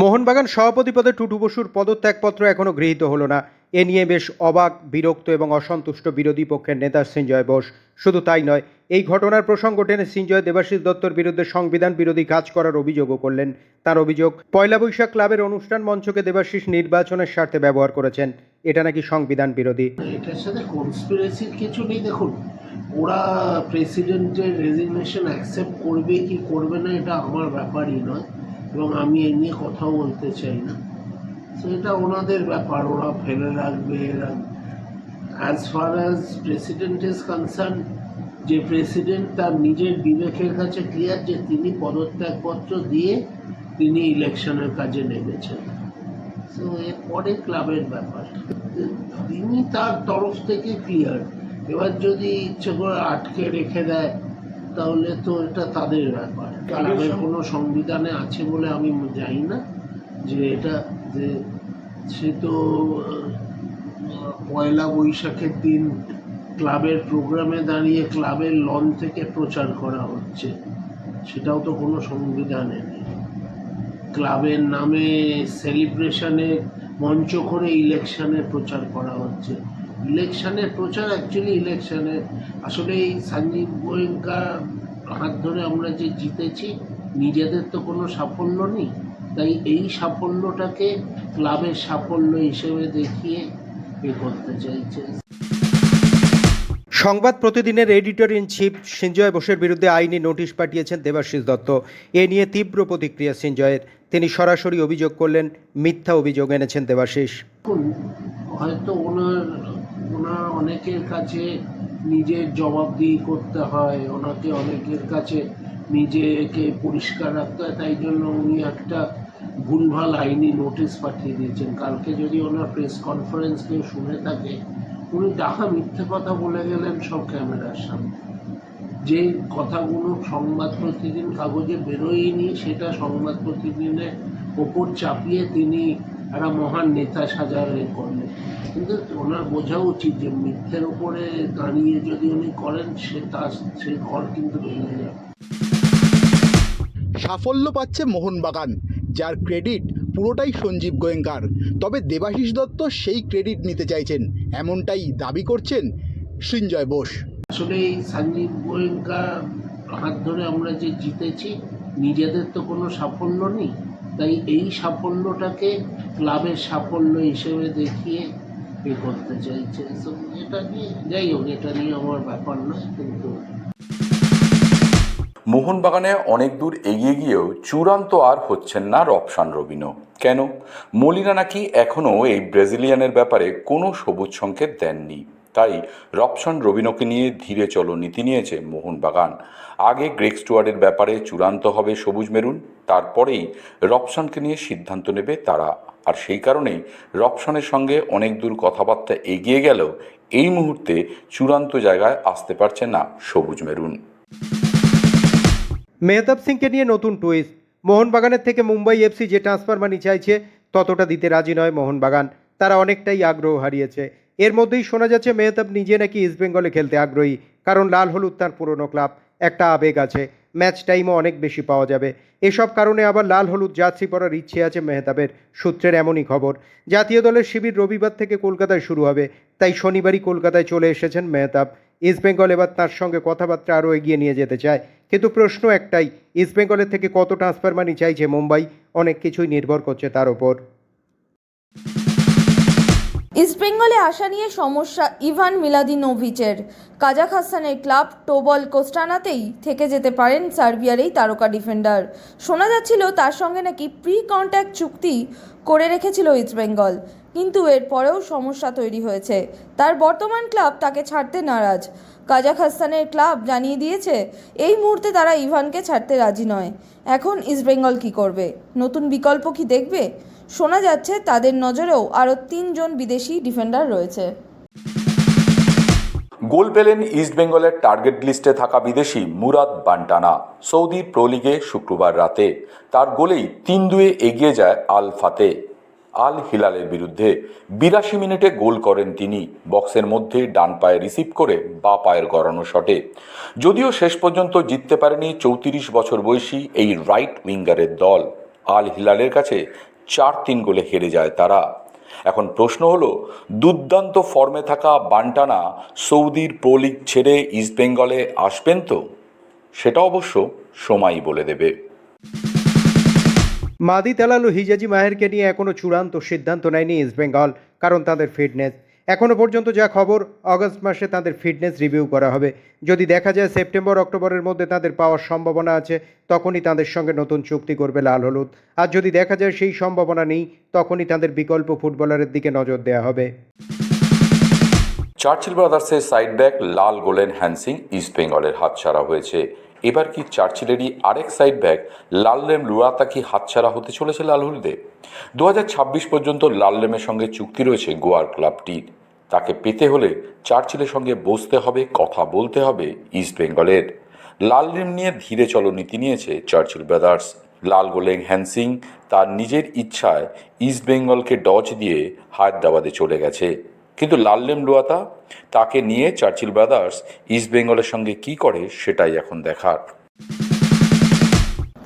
মোহনবাগান সভাপতি পদে টুটু বসুর পদত্যাগপত্র এখনও গৃহীত হলো না। এ নিয়ে বেশ অবাক, বিরক্ত এবং অসন্তুষ্ট বিরোধী পক্ষের নেতা সিঞ্জয় বোস। শুধু তাই নয়, এই ঘটনার প্রসঙ্গ টেনে সিঞ্জয় দেবাশিস দত্তর বিরুদ্ধে সংবিধান বিরোধী কাজ করার অভিযোগও করলেন। তার অভিযোগ, পয়লা বৈশাখ ক্লাবের অনুষ্ঠান মঞ্চকে দেবাশিস নির্বাচনের স্বার্থে ব্যবহার করেছেন। এটা নাকি সংবিধান বিরোধী? এটার সাথে কনস্পিরেসির কিছু নেই, দেখুন। ওরা প্রেসিডেন্টের রেজিগনেশন অ্যাকসেপ্ট করবে কি করবে না, এটা আমার ব্যাপারই নয়। এবং আমি এ নিয়ে কথাও বলতে চাই না। তো এটা ওনাদের ব্যাপার, ওরা ফেলে রাখবে as far as president is concern যে প্রেসিডেন্ট তার নিজের বিবেকের কাছে ক্লিয়ার যে তিনি পদত্যাগপত্র দিয়ে তিনি ইলেকশনের কাজে নেমেছেন। তো এরপরে ক্লাবের ব্যাপার। তিনি তার তরফ থেকে ক্লিয়ার এবার যদি ইচ্ছে করে আটকে রেখে দেয়, তাহলে তো এটা তাদের ব্যাপার। ক্লাবের কোনো সংবিধানে আছে বলে আমি জানি না যে এটা যে সে তো পয়লা বৈশাখের দিন ক্লাবের প্রোগ্রামে দাঁড়িয়ে ক্লাবের লন থেকে প্রচার করা হচ্ছে। সেটাও তো কোনো সংবিধানে নেই। ক্লাবের নামে সেলিব্রেশনে মঞ্চ করে ইলেকশনের প্রচার করা হচ্ছে। ইলেকশনের প্রচার অ্যাকচুয়ালি ইলেকশনের আসলে এই সঞ্জীব গোয়েঙ্কার হাত ধরে আমরা যে জিতেছি নিজেদের তো কোনো সাফল্য নেই। তাই এই সাফল্যটাকে ক্লাবের সাফল্য হিসেবে দেখিয়ে এ করতে চাইছে। সংবাদ প্রতিদিনের এডিটর ইন চিফ সিঞ্জয় বোসের বিরুদ্ধে আইনি নোটিশ পাঠিয়েছেন দেবাশিস দত্ত। এ নিয়ে তীব্র প্রতিক্রিয়া সিঞ্জয়ের তিনি সরাসরি অভিযোগ করলেন মিথ্যা অভিযোগ এনেছেন দেবাশিস। হয়তো ওনার ওনার অনেকের কাছে নিজের জবাবদিহি করতে হয়, ওনাকে অনেকের কাছে নিজেকে পরিষ্কার রাখতে হয়, তাই জন্য উনি একটা ভুলভাল আইনি নোটিশ পাঠিয়ে দিয়েছেন। কালকে যদি ওনার প্রেস কনফারেন্স কেউ শুনে থাকে, উনি ডাকা মিথ্যে কথা বলে গেলেন সব ক্যামেরার সামনে। যে কথাগুলো সংবাদ প্রতিদিন কাগজে বেরোয়নি, সেটা সংবাদ প্রতিদিনের ওপর চাপিয়ে তিনি একটা মহান নেতা সাজারে করলেন কিন্তু ওনার বোঝা উচিত যে মিথ্যের উপরে দাঁড়িয়ে যদি উনি করেন সে তার সেই ঘর কিন্তু ভেঙে যাবে। সাফল্য পাচ্ছে মোহনবাগান যার ক্রেডিট পুরোটাই সঞ্জীব গোয়েঙ্কার। তবে দেবাশিস দত্ত সেই ক্রেডিট নিতে চাইছেন এমনটাই দাবি করছেন সৃঞ্জয় বোস। আসলে এই সঞ্জীব গোয়েঙ্কার হাত ধরে আমরা যে জিতেছি নিজেদের তো কোনো সাফল্য নেই। তাই এই সাফল্যটাকে ক্লাবের সাফল্য হিসেবে দেখিয়ে এ করতে চাইছে। So, এটা নিয়ে যাই হোক এটা নিয়ে আমার ব্যাপার নয় কিন্তু মোহনবাগানে অনেক দূর এগিয়ে গিয়েও চূড়ান্ত আর হচ্ছেন না রপসান রবিনো কেন? মলিনা নাকি এখনও এই ব্রাজিলিয়ানের ব্যাপারে কোনো সবুজ সংকেত দেননি। তাই রপসান রবিনকে নিয়ে ধীরে চলো নীতি নিয়েছে মোহনবাগান। আগে গ্রেক স্টুয়ার্ডের ব্যাপারে চূড়ান্ত হবে সবুজ মেরুন, তারপরেই রপসানকে নিয়ে সিদ্ধান্ত নেবে তারা। আর সেই কারণেই রপসানের সঙ্গে অনেক দূর কথাবার্তা এগিয়ে গেলেও এই মুহূর্তে চূড়ান্ত জায়গায় আসতে পারছে না সবুজ মেরুন। মেহতাব সিংকে নিয়ে নতুন টুইস্ট মোহনবাগানের থেকে মুম্বাই এফসি যে ট্রান্সফার মানি চাইছে, ততটা দিতে রাজি নয় মোহনবাগান। তারা অনেকটাই আগ্রহ হারিয়েছে। এর মধ্যেই শোনা যাচ্ছে মেহতাব নিজে নাকি ইস্টবেঙ্গলে খেলতে আগ্রহী, কারণ লাল হলুদ তার পুরনো ক্লাব। একটা আবেগ আছে, ম্যাচ টাইমও অনেক বেশি পাওয়া যাবে। এসব কারণে আবার লাল হলুদ যাত্রী পরার ইচ্ছে আছে মেহতাবের, সূত্রের এমনই খবর। জাতীয় দলের শিবির রবিবার থেকে কলকাতায় শুরু হবে, তাই শনিবারই কলকাতায় চলে এসেছেন মেহতাব। ইস্টবেঙ্গল এবার তার সঙ্গে কথাবার্তা আরও এগিয়ে নিয়ে যেতে চায়, কিন্তু প্রশ্ন একটাই ইস্টবেঙ্গলের থেকে কত ট্রান্সফার মানি চাইছে মুম্বাই? অনেক কিছুই নির্ভর করছে তার ওপর। ইস্টবেঙ্গলে আসা নিয়ে সমস্যা ইভান মিলাদিনোভিচের। কাজাখস্তানের ক্লাব টোবল কোস্টানাতেই থেকে যেতে পারেন সার্বিয়ার এই তারকা ডিফেন্ডার। শোনা যাচ্ছিল তার সঙ্গে নাকি প্রি কন্ট্যাক্ট চুক্তি করে রেখেছিল ইস্টবেঙ্গল কিন্তু এরপরেও সমস্যা তৈরি হয়েছে। তার বর্তমান ক্লাব তাকে ছাড়তে নারাজ। কাজাখস্তানের ক্লাব জানিয়ে দিয়েছে, এই মুহূর্তে তারা ইভানকে ছাড়তে রাজি নয়। এখন ইস্টবেঙ্গল কি করবে? নতুন বিকল্প কি দেখবে? শোনা যাচ্ছে তাদের নজরেও আরও তিনজন বিদেশি ডিফেন্ডার রয়েছে। গোল পেলেন ইস্টবেঙ্গলের টার্গেট লিস্টে থাকা বিদেশি মুরাদ বান্টানা। সৌদির প্রো লিগে শুক্রবার রাতে। তার গোলেই তিন দুয়ে এগিয়ে যায় আল ফাতে। আল হিলালের বিরুদ্ধে বিরাশি মিনিটে গোল করেন তিনি। বক্সের মধ্যে ডান পায়ে রিসিভ করে বা পায়ের গড়ানো শটে। যদিও শেষ পর্যন্ত জিততে পারেনি চৌত্রিশ বছর বয়সী এই রাইট উইঙ্গারের দল। আল হিলালের কাছে চার তিন গোলে হেরে যায় তারা। এখন প্রশ্ন হলো, দুর্দান্ত ফর্মে থাকা বান্টানা সৌদির প্রো লিগ ছেড়ে ইস্টবেঙ্গলে আসবেন তো? সেটা অবশ্য সময়ই বলে দেবে। মাদি তেলাল হিজাজি মাহেরকে নিয়ে এখনও চূড়ান্ত সিদ্ধান্ত নেয়নি ইস্টবেঙ্গল কারণ তাদের ফিটনেস এখনও পর্যন্ত যা খবর আগস্ট মাসে তাদের ফিটনেস রিভিউ করা হবে। যদি দেখা যায় সেপ্টেম্বর, অক্টোবরের মধ্যে তাদের পাওয়ার সম্ভাবনা আছে, তখনই তাদের সঙ্গে নতুন চুক্তি করবে লাল হলুদ। আর যদি দেখা যায় সেই সম্ভাবনা নেই, তখনই তাদের বিকল্প ফুটবলারের দিকে নজর দেওয়া হবে। চার্চিল ব্রাদার্সের সাইড ব্যাক লাল গোলেন হ্যান্সিং ইস্ট ইস্টবেঙ্গলের হাতছাড়া হয়েছে। এবার কি চার্চিলেরই আরেক সাইড ব্যাক লাললেম লুয়াতা কি হাতছাড়া হতে চলেছে লাল হলুদে? দু পর্যন্ত লাললেমের সঙ্গে চুক্তি রয়েছে গোয়ার ক্লাবটির। তাকে পেতে হলে চার্চিলের সঙ্গে বসতে হবে, কথা বলতে হবে ইস্টবেঙ্গলের লাললেম নিয়ে ধীরে চলো নীতি নিয়েছে চার্চিল ব্রাদার্স। লাল গোলেং হ্যান্সিং তার নিজের ইচ্ছায় ইস্টবেঙ্গলকে ডচ দিয়ে হায়দ্রাবাদে চলে গেছে। কিন্তু লাল্লেম লুয়াতা তাকে নিয়ে চার্চিল ব্রাদার্স ইস্ট বেঙ্গলের সঙ্গে কি করে সেটাই এখন দেখার।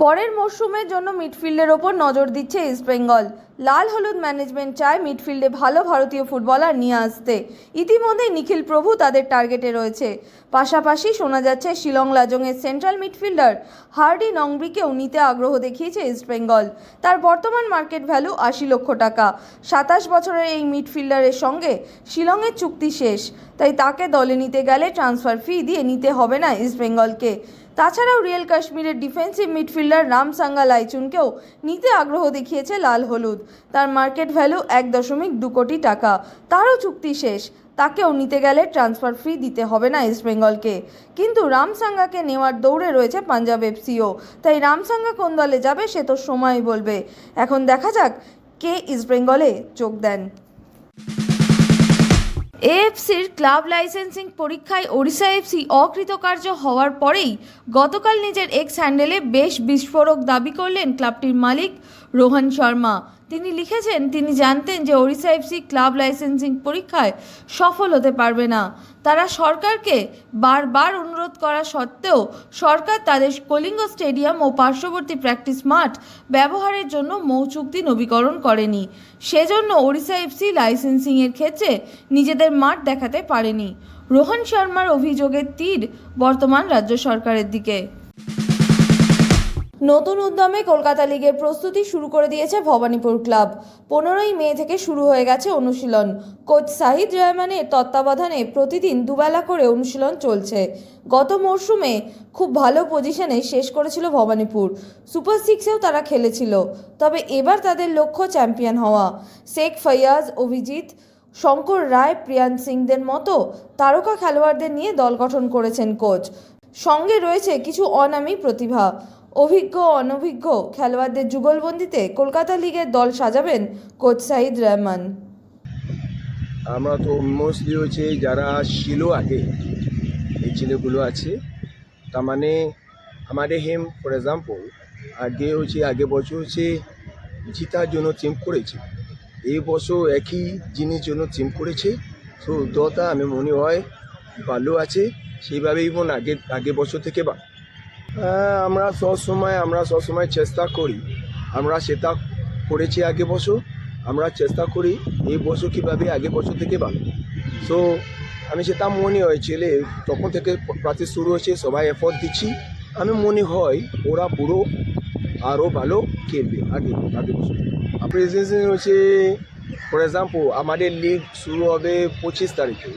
পরের মরশুমের জন্য মিডফিল্ডের ওপর নজর দিচ্ছে ইস্টবেঙ্গল লাল হলুদ ম্যানেজমেন্ট চায় মিডফিল্ডে ভালো ভারতীয় ফুটবলার নিয়ে আসতে। ইতিমধ্যেই নিখিল প্রভু তাদের টার্গেটে রয়েছে। পাশাপাশি শোনা যাচ্ছে, শিলং লাজংয়ের সেন্ট্রাল মিডফিল্ডার হার্ডি নংব্রিকেও নিতে আগ্রহ দেখিয়েছে ইস্টবেঙ্গল তার বর্তমান মার্কেট ভ্যালু আশি লক্ষ টাকা। সাতাশ বছরের এই মিডফিল্ডারের সঙ্গে শিলংয়ের চুক্তি শেষ। তাই তাকে দলে নিতে গেলে ট্রান্সফার ফি দিয়ে নিতে হবে না ইস্টবেঙ্গলকে তাছাড়াও রিয়েল কাশ্মীরের ডিফেন্সিভ মিডফিল্ডার রামসাঙ্গা লাইচুনকেও নিতে আগ্রহ দেখিয়েছে লাল হলুদ। তার মার্কেট ভ্যালু এক দশমিক দু কোটি টাকা। তারও চুক্তি শেষ। তাকেও নিতে গেলে ট্রান্সফার ফি দিতে হবে না ইস্টবেঙ্গলকে কিন্তু রামসাঙ্গাকে নেওয়ার দৌড়ে রয়েছে পাঞ্জাব এফসিও। তাই রামসাঙ্গা কোন দলে যাবে সে তো সময় বলবে। এখন দেখা যাক কে ইস্টবেঙ্গলে যোগ দেন। এএফসির ক্লাব লাইসেন্সিং পরীক্ষায় ওড়িশা এফসি অকৃতকার্য হওয়ার পরেই গতকাল নিজের এক্স হ্যান্ডেলে বেশ বিস্ফোরক দাবি করলেন ক্লাবটির মালিক রোহন শর্মা। তিনি লিখেছেন, তিনি জানতেন যে ওড়িশা এফসি ক্লাব লাইসেন্সিং পরীক্ষায় সফল হতে পারবে না। তারা সরকারকে বারবার অনুরোধ করা সত্ত্বেও সরকার তাদের কলিঙ্গ স্টেডিয়াম ও পার্শ্ববর্তী প্র্যাকটিস মাঠ ব্যবহারের জন্য মৌ চুক্তি নবীকরণ করেনি। সেজন্য ওড়িশা এফসি লাইসেন্সিংয়ের ক্ষেত্রে নিজেদের মাঠ দেখাতে পারেনি। রোহন শর্মার অভিযোগের তীর বর্তমান রাজ্য সরকারের দিকে। নতুন উদ্যমে কলকাতা লিগের প্রস্তুতি শুরু করে দিয়েছে ভবানীপুর ক্লাব। পনেরোই মে থেকে শুরু হয়ে গেছে অনুশীলন। কোচ সাহিদ রহমানের তত্ত্বাবধানে প্রতিদিন দুবেলা করে অনুশীলন চলছে। গত মরশুমে খুব ভালো পজিশনে শেষ করেছিল ভবানীপুর। সুপার সিক্সেও তারা খেলেছিল। তবে এবার তাদের লক্ষ্য চ্যাম্পিয়ন হওয়া। শেখ ফৈয়াজ, অভিজিৎ, শঙ্কর রায় প্রিয়ান সিংদের মতো তারকা খেলোয়াড়দের নিয়ে দল গঠন করেছেন কোচ। সঙ্গে রয়েছে কিছু অনামী প্রতিভা। অভিজ্ঞ অনভিজ্ঞ খেলোয়াড়দের যুগলবন্দিতে কলকাতা লিগের দল সাজাবেন কোচ সাইদ রহমান। আমরা তো মোস্টলি হচ্ছে যারা ছিল আগে, এই ছেলেগুলো আছে, তার মানে আমাদের হেম ফর এক্সাম্পল আগে হচ্ছে, আগে বছর হচ্ছে জিতার জন্য টিম করেছে। এই বছর একই জিনিস জন্য টিম করেছে। তো দলটা আমি মনে হয় ভালো আছে। সেইভাবেই মন আগে আগে বছর থেকে বা হ্যাঁ, আমরা সবসময় আমরা সবসময় চেষ্টা করি। আমরা সেটা করেছি আগে বছর আমরা চেষ্টা করি এই বছর কীভাবে আগে বছর থেকে ভালো সো আমি সেটা মনে হয় ছেলে তখন থেকে প্র্যাকটিস শুরু হয়েছে সবাই এফোর্ট দিচ্ছি। আমি মনে হয় ওরা পুরো আরও ভালো খেলবে আগে আগে বছর প্রেজেন্সিং হচ্ছে ফর এক্সাম্পল আমাদের লিগ শুরু হবে পঁচিশ তারিখে।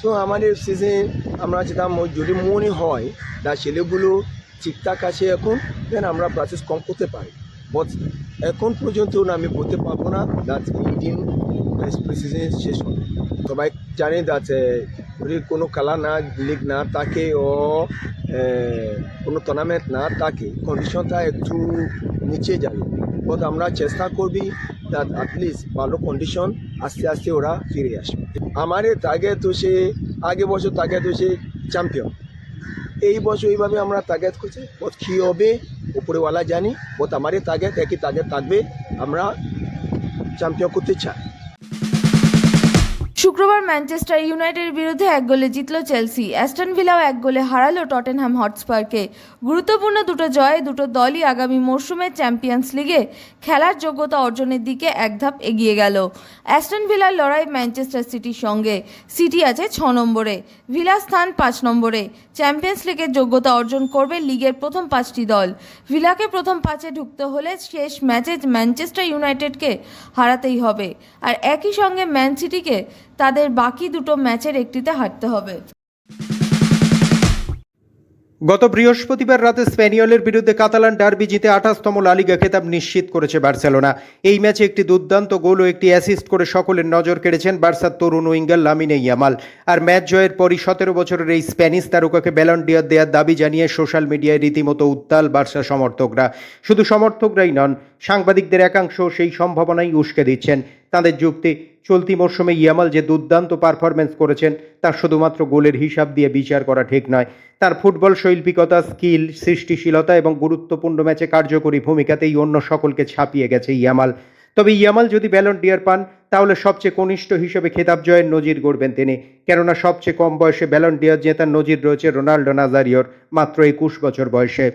সো আমাদের সিজন আমরা যেটা যদি মনে হয় তার ছেলেগুলো ঠিকঠাক আছে এখন দেন আমরা প্র্যাকটিস কম করতে পারি। বাট এখন পর্যন্ত আমি বলতে পারব না দ্যাট দিন সিজন শেষ হবে। সবাই জানে দ্যাট যদি কোনো খেলা না, লিগ না থাকে ও কোনো টুর্নামেন্ট না থাকে। কন্ডিশনটা একটু নিচে যাবে। বাট আমরা চেষ্টা করবি দ্যাট অ্যাটলিস্ট ভালো কন্ডিশন আস্তে আস্তে ওরা ফিরে আসবে। আমাদের টার্গেট হচ্ছে, আগে বছর তাগেত হয়েছে চ্যাম্পিয়ন এই বছর এইভাবে আমরা তাগেত করছি। বহুত কী হবে, উপরেওয়ালা জানি বহুত আমারই তাগেত একই তাগেত থাকবে, আমরা চ্যাম্পিয়ন করতে চাই। শুক্রবার ম্যানচেস্টার ইউনাইটেডের বিরুদ্ধে এক গোলে জিতল চেলসি। অ্যাস্টন ভিলাও এক গোলে হারালো টটেনহ্যাম হটস্পারকে। গুরুত্বপূর্ণ দুটো জয়ে, দুটো দলই আগামী মরশুমে চ্যাম্পিয়ন্স লিগে খেলার যোগ্যতা অর্জনের দিকে এক ধাপ এগিয়ে গেল। অ্যাস্টন ভিলার লড়াই ম্যানচেস্টার সিটির সঙ্গে। সিটি আছে ছ নম্বরে, ভিলা স্থান পাঁচ নম্বরে চ্যাম্পিয়ন্স লিগের যোগ্যতা অর্জন করবে লিগের প্রথম পাঁচটি দল। ভিলাকে প্রথম পাঁচে ঢুকতে হলে শেষ ম্যাচে ম্যানচেস্টার ইউনাইটেডকে হারাতেই হবে। আর একই সঙ্গে ম্যান সিটিকে তাদের বাকি দুটো ম্যাচের একটিতে হারতে হবে। গত বৃহস্পতিবার রাতে স্প্যানিয়লের বিরুদ্ধে কাতালান ডার্বি জিতে আঠাশতম লালিগা খেতাব নিশ্চিত করেছে বার্সেলোনা। এই ম্যাচে একটি দুর্দান্ত গোল ও একটি অ্যাসিস্ট করে সকলের নজর কেড়েছেন বার্সার তরুণ উইঙ্গার লামিনে ইয়ামাল। আর ম্যাচ জয়ের পরই সতেরো বছরের এই স্প্যানিশ তারকাকে ব্যালন ডিয়ার দেওয়ার দাবি জানিয়ে সোশ্যাল মিডিয়ায় রীতিমতো উত্তাল বার্সা সমর্থকরা। শুধু সমর্থকরাই নন, সাংবাদিকদের একাংশ সেই সম্ভাবনাই উস্কে দিচ্ছেন। তাদের যুক্তি চলতি মরশুমে ইয়ামাল যে দুর্দান্ত পারফরমেন্স করেছেন তার শুধুমাত্র গোলের হিসাব দিয়ে বিচার করা ঠিক নয়। তার ফুটবল শৈল্পিকতা, স্কিল, সৃষ্টিশীলতা এবং গুরুত্বপূর্ণ ম্যাচে কার্যকরী ভূমিকাতেই অন্য সকলকে ছাপিয়ে গেছে ইয়ামাল। তবে ইয়ামাল যদি ব্যালন ডিয়ার পান, তাহলে সবচেয়ে কনিষ্ঠ হিসেবে খেতাব জয়ের নজির গড়বেন তিনি। কেননা সবচেয়ে কম বয়সে ব্যালন ডিয়ার জেতার নজির রয়েছে রোনাল্ডো নাজারিওর, মাত্র একুশ বছর বয়সে।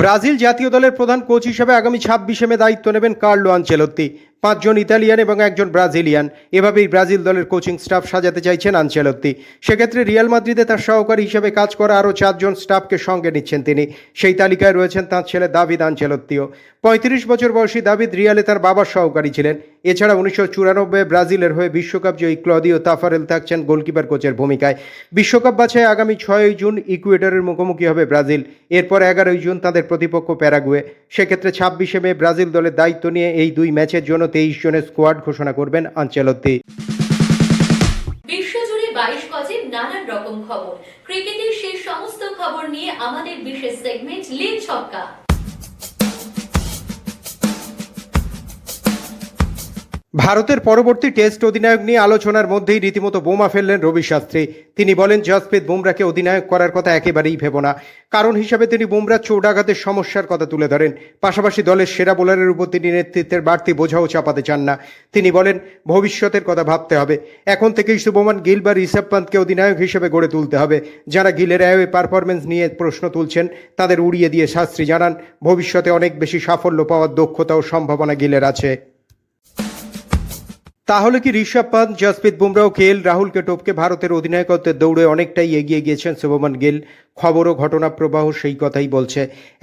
ব্রাজিল জাতীয় দলের প্রধান কোচ হিসেবে আগামী ছাব্বিশে মে দায়িত্ব নেবেন কার্লো আনচেলত্তি। পাঁচজন ইতালিয়ান এবং একজন ব্রাজিলিয়ান। এভাবেই ব্রাজিল দলের কোচিং স্টাফ সাজাতে চাইছেন আনচেলত্তি। সেক্ষেত্রে রিয়াল মাদ্রিদে তার সহকারী হিসেবে কাজ করা আরও চারজন স্টাফকে সঙ্গে নিচ্ছেন তিনি। সেই তালিকায় রয়েছেন তাঁর ছেলে দাবিদ আনচেলত্তিও। পঁয়ত্রিশ বছর বয়সী দাবিদ রিয়ালে তার বাবার সহকারী ছিলেন। এছাড়া উনিশশো চুরানব্বই ব্রাজিলের হয়ে বিশ্বকাপ জয়ী ক্লদিও তাফারেল থাকছেন গোলকিপার কোচের ভূমিকায়। বিশ্বকাপ বাছাই আগামী ছয়ই জুন ইকুয়েডরের মুখোমুখি হবে ব্রাজিল। এরপর এগারোই জুন তাদের প্রতিপক্ষ প্যারাগুয়ে। সেক্ষেত্রে ছাব্বিশে মে ব্রাজিল দলের দায়িত্ব নিয়ে এই দুই ম্যাচের জন্য তেইশ জনের স্কোয়াড ঘোষণা করবেন আঞ্চলত্তি। বাইশ নানান রকম খবর। ক্রিকেটের সেই সমস্ত খবর নিয়ে আমাদের বিশেষ সেগমেন্ট লিগ ছক্কা। ভারতের পরবর্তী টেস্ট অধিনায়ক নিয়ে আলোচনার মধ্যেই রীতিমতো বোমা ফেললেন রবি শাস্ত্রী। তিনি বলেন, জসপ্রীত বুমরাকে অধিনায়ক করার কথা একেবারেই ভেব না। কারণ হিসাবে তিনি বুমরার চোটাঘাতের সমস্যার কথা তুলে ধরেন। পাশাপাশি দলের সেরা বোলারের উপর তিনি নেতৃত্বের বাড়তি বোঝাও চাপাতে চান না। তিনি বলেন, ভবিষ্যতের কথা ভাবতে হবে। এখন থেকেই শুভমান গিল বা ঋষভ পান্তকে অধিনায়ক হিসেবে গড়ে তুলতে হবে। যারা গিলের অ্যাওয়ে পারফরমেন্স নিয়ে প্রশ্ন তুলছেন, তাদের উড়িয়ে দিয়ে শাস্ত্রী জানান, ভবিষ্যতে অনেক বেশি সাফল্য পাওয়ার দক্ষতা ও সম্ভাবনা গিলের আছে। তাহলে কি ঋষভ পান্ত জসপ্রীত বুমরা ও কে এল রাহুলকে টপকে ভারতের অধিনায়কত্বের দৌড়ে অনেকটাই এগিয়ে গিয়েছেন শুভমান গিল। খবর ও ঘটনা প্রবাহ সেই কথাই বলছে।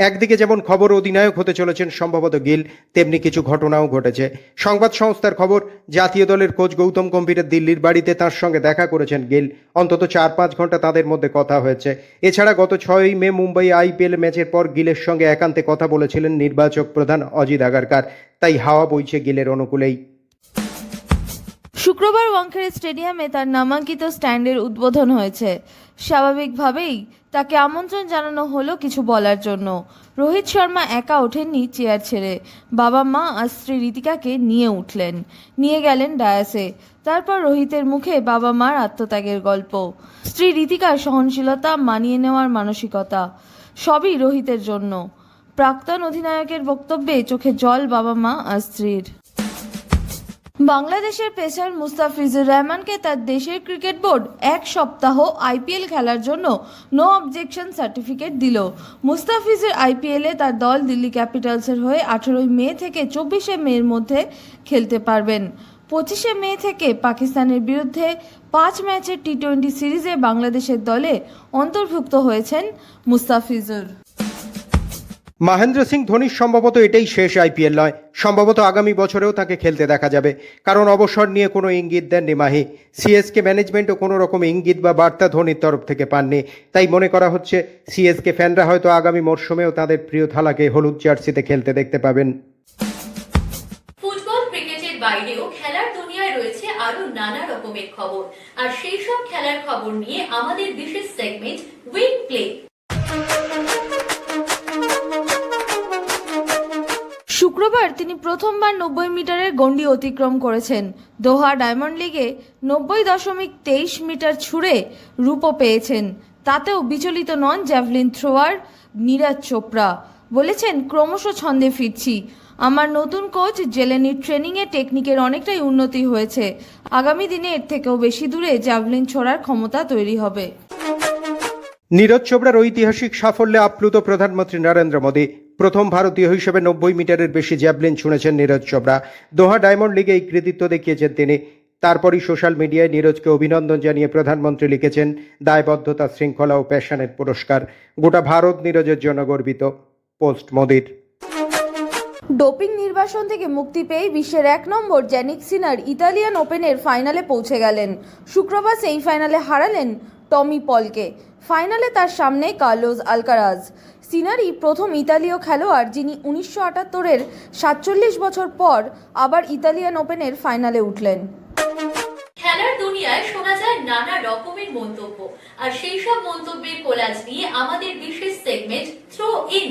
একদিকে যেমন খবর অধিনায়ক হতে চলেছেন, সম্ভবত গিল, তেমনি কিছু ঘটনাও ঘটেছে। সংবাদ সংস্থার খবর, জাতীয় দলের কোচ গৌতম গম্ভীরের দিল্লির বাড়িতে তার সঙ্গে দেখা করেছেন গিল। অন্তত চার পাঁচ ঘণ্টা তাদের মধ্যে কথা হয়েছে। এছাড়া গত ছয়ই মে মুম্বাই আইপিএল ম্যাচের পর গিলের সঙ্গে একান্তে কথা বলেছিলেন নির্বাচক প্রধান অজিত আগারকার। তাই হাওয়া বইছে গিলের অনুকূলেই। শুক্রবার ওয়াংখেড়ে স্টেডিয়ামে তার নামাঙ্কিত স্ট্যান্ডের উদ্বোধন হয়েছে। স্বাভাবিকভাবেই তাকে আমন্ত্রণ জানানো হলো কিছু বলার জন্য। রোহিত শর্মা একা ওঠেননি চেয়ার ছেড়ে। বাবা মা আর স্ত্রী রীতিকাকে নিয়ে উঠলেন। নিয়ে গেলেন ডায়াসে। তারপর রোহিতের মুখে বাবা মার আত্মত্যাগের গল্প। স্ত্রী রীতিকার সহনশীলতা মানিয়ে নেওয়ার মানসিকতা। সবই রোহিতের জন্য। প্রাক্তন অধিনায়কের বক্তব্যে চোখে জল বাবা মা আর স্ত্রীর। বাংলাদেশের পেসার মুস্তাফিজুর রহমানকে তার দেশের ক্রিকেট বোর্ড এক সপ্তাহ আইপিএল খেলার জন্য নো অবজেকশন সার্টিফিকেট দিল। মুস্তাফিজুর আইপিএলে তার দল দিল্লি ক্যাপিটালসের হয়ে আঠেরোই মে থেকে চব্বিশে মের মধ্যে খেলতে পারবেন। পঁচিশে মে থেকে পাকিস্তানের বিরুদ্ধে পাঁচ ম্যাচের টি টোয়েন্টি সিরিজে বাংলাদেশের দলে অন্তর্ভুক্ত হয়েছেন মুস্তাফিজুর। মহেন্দ্র সিং ধোনির সম্ভবত এটাই শেষ আইপিএল নয়। সম্ভবত আগামী বছরেও তাকে খেলতে দেখা যাবে। কারণ অবসর নিয়ে কোনো ইঙ্গিত দেননি মাহি। সিএসকে ম্যানেজমেন্টও কোনো রকম ইঙ্গিত বা বার্তা ধোনির তরফ থেকে পাননি। তাই মনে করা হচ্ছে, সিএসকে ফ্যানরা হয়তো আগামী মরশুমেও তাদের প্রিয় থালাকে হলুদ জার্সিতে খেলতে দেখতে পাবেন। বাইরেও খেলার দুনিয়ায় রয়েছে আরও নানা রকমের খবর। আর সেই সব খেলার খবর নিয়ে আমাদের বিশেষ সেগমেন্ট প্লে শুক্রবার তিনি প্রথমবার নব্বই মিটারের গণ্ডি অতিক্রম করেছেন। দোহা ডায়মন্ড লিগে নব্বই দশমিক তেইশ মিটার ছুঁড়ে রূপও পেয়েছেন। তাতেও বিচলিত নন জ্যাভলিন থ্রোয়ার নীরাজ চোপড়া। বলেছেন, ক্রমশ ছন্দে ফিরছি। আমার নতুন কোচ জেলেনির ট্রেনিংয়ে টেকনিকের অনেকটাই উন্নতি হয়েছে। আগামী দিনে এর থেকেও বেশি দূরে জ্যাভলিন ছোড়ার ক্ষমতা তৈরি হবে। নীরজ চোপড়ার ঐতিহাসিক সাফল্যে আপ্লুত প্রধানমন্ত্রী নরেন্দ্র মোদী প্রথম ভারতীয় হিসেবে নব্বই মিটারের বেশি জ্যাভলিন ছুঁড়েছেন নীরজ চোপড়া। দোহা ডায়মন্ড লিগে এই কৃতিত্ব দেখিয়েছেন তিনি। তারপরই সোশ্যাল মিডিয়ায় নীরজকে অভিনন্দন জানিয়ে প্রধানমন্ত্রী লিখেছেন, দায়বদ্ধতা, শৃঙ্খলা ও প্যাশনের পুরস্কার। গোটা ভারত নীরজের জন্য গর্বিত, পোস্ট মোদির। ডোপিং নির্বাসন থেকে মুক্তি পেয়ে বিশ্বের এক নম্বর জ্যানিক সিনার ইতালিয়ান ওপেনের ফাইনালে পৌঁছে গেলেন। শুক্রবার সেই ফাইনালে হারালেন টমি পলকে। ফাইনালে তার সামনে কার্লোস আলকারাজ। সিনারি প্রথম ইতালীয় খেলোয়াড় যিনি উনিশশো আটাত্তরের সাতচল্লিশ বছর পর আবার ইতালিয়ান ওপেনের ফাইনালে উঠলেন। খেলার দুনিয়ায় শোনা যায় নানা রকমের মন্তব্য। আর সেই সব মন্তব্যের কোলাজ নিয়ে আমাদের বিশেষ সেগমেন্ট থ্রো ইন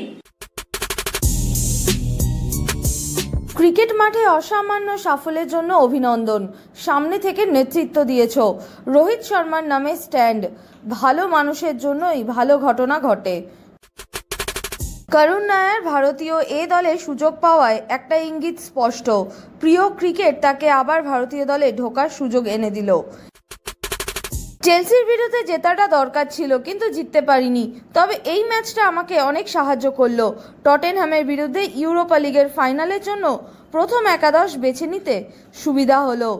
ক্রিকেট মাঠে অসামান্য সাফল্যের জন্য অভিনন্দন। সামনে থেকে নেতৃত্ব দিয়েছ। রোহিত শর্মার নামে স্ট্যান্ড। ভালো মানুষের জন্যই ভালো ঘটনা ঘটে। করুণ নায়ার ভারতীয় এ দলে সুযোগ পাওয়ায় একটা ইঙ্গিত স্পষ্ট। প্রিয় ক্রিকেট তাকে আবার ভারতীয় দলে ঢোকার সুযোগ এনে দিল। চেলসির বিরুদ্ধে জেতাটা দরকার ছিল, কিন্তু জিততে পারিনি। তবে এই ম্যাচটা আমাকে অনেক সাহায্য করল। টটেনহ্যামের বিরুদ্ধে ইউরোপা লিগের ফাইনালের জন্য প্রথম একাদশ বেছে নিতে সুবিধা হলো।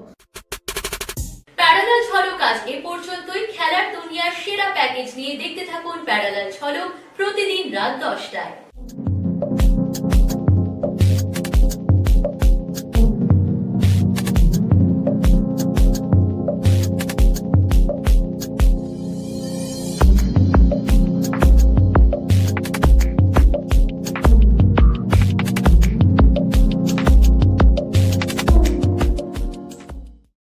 প্যারালাল ঝলক আজ এ পর্যন্তই। খেলার দুনিয়ার সেরা প্যাকেজ নিয়ে দেখতে থাকুন প্যারালাল ঝলক প্রতিদিন রাত দশটায়।